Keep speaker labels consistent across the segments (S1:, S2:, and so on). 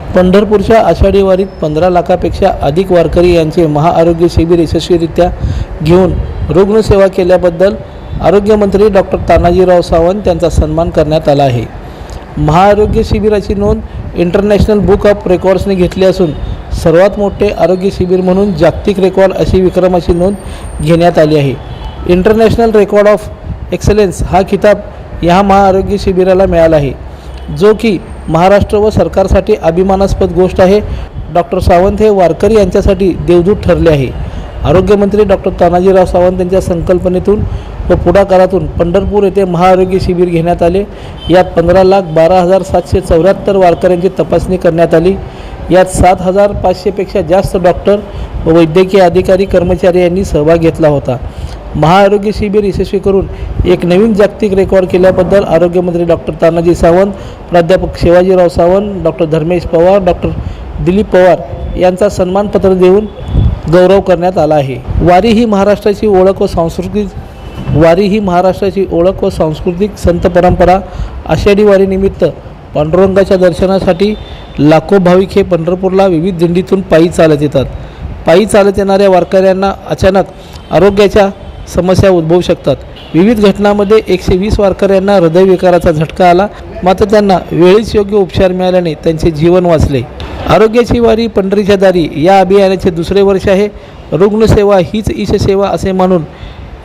S1: पंढरपूरच्या आषाढी वारीत पंधरा लाखापेक्षा अधिक वारकरी यांचे महाआरोग्य शिबिर यशस्वीरित्या घेऊन रुग्णसेवा केल्याबद्दल आरोग्यमंत्री डॉक्टर तानाजीराव सावंत यांचा सन्मान करण्यात आला आहे. महाआरोग्य शिबिराची नोंद इंटरनॅशनल बुक ऑफ रेकॉर्ड्सने घेतली असून सर्वात मोठे आरोग्य शिबिर म्हणून जागतिक रेकॉर्ड अशी विक्रमाची नोंद घेण्यात आली आहे. इंटरनॅशनल रेकॉर्ड ऑफ एक्सलेन्स हा किताब या महाआरोग्य शिबिराला मिळाला आहे जो की महाराष्ट्र व सरकारसाठी अभिमानास्पद गोष्ट आहे. डॉक्टर सावंत हे वारकरी यांच्यासाठी देवदूत ठरले आहे. आरोग्यमंत्री डॉक्टर तानाजीराव सावंत यांच्या संकल्पनेतून व पुढाकारातून पंढरपूर येथे महाआरोग्य शिबिर घेण्यात आले. यात पंधरा लाख बारा हजार सातशे चौऱ्याहत्तर वारकऱ्यांची तपासणी करण्यात आली. यात सात हजार पाचशेपेक्षा जास्त डॉक्टर व वैद्यकीय अधिकारी कर्मचारी यांनी सहभाग घेतला होता. महाआरोग्य शिबिर यशस्वी करून एक नवीन जागतिक रेकॉर्ड केल्याबद्दल आरोग्यमंत्री डॉक्टर तानाजी सावंत प्राध्यापक शिवाजीराव सावंत डॉक्टर धर्मेश पवार डॉक्टर दिलीप पवार यांचा सन्मानपत्र देऊन गौरव करण्यात आला आहे. वारी ही महाराष्ट्राची ओळख व सांस्कृतिक वारी ही महाराष्ट्राची ओळख व सांस्कृतिक संत परंपरा आषाढी वारीनिमित्त पांडुरंगाच्या दर्शनासाठी लाखो भाविक हे पंढरपूरला विविध दिंडीतून पायी चालत येतात. पायी चालत येणाऱ्या वारकऱ्यांना अचानक आरोग्याच्या समस्या उद्भवू शकतात. विविध घटनांमध्ये एकशे वीस वारकऱ्यांना हृदयविकाराचा झटका आला. मात्र त्यांना वेळीच योग्य उपचार मिळाल्याने त्यांचे जीवन वाचले. आरोग्याची वारी पंढरीच्या दारी या अभियानाचे दुसरे वर्ष आहे. रुग्णसेवा हीच ईशसेवा असे मानून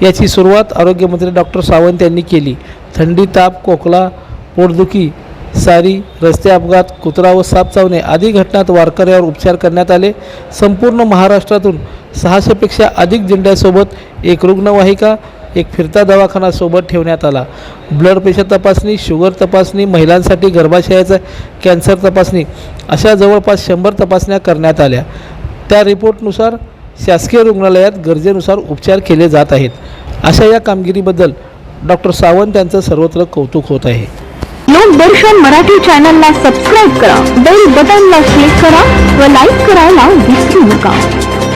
S1: याची सुरुवात आरोग्यमंत्री डॉक्टर सावंत यांनी केली. थंडी ताप खोकला पोटदुखी सारी रस्ते अपघात कुत्रा व साप चावणे आदी घटनात वारकऱ्यावर उपचार करण्यात आले. संपूर्ण महाराष्ट्रातून सहाशेपेक्षा अधिक दिंड्यासोबत एक रुग्णवाहिका एक फिरता दवाखाना सोबत ठेवण्यात आला. ब्लड प्रेशर तपासणी शुगर तपासणी महिलांसाठी गर्भाशयाचा कॅन्सर तपासणी अशा जवळपास शंभर तपासण्या करण्यात आल्या. त्या रिपोर्टनुसार शासकीय रुग्णालयात गरजेनुसार उपचार केले जात आहेत. अशा या कामगिरीबद्दल डॉक्टर सावंत यांचं सर्वत्र कौतुक होत आहे.
S2: लोकदर्शन मराठी चॅनलला सबस्क्राईब करा बेल बटनला क्लिक करा व लाईक करायला विसरू नका.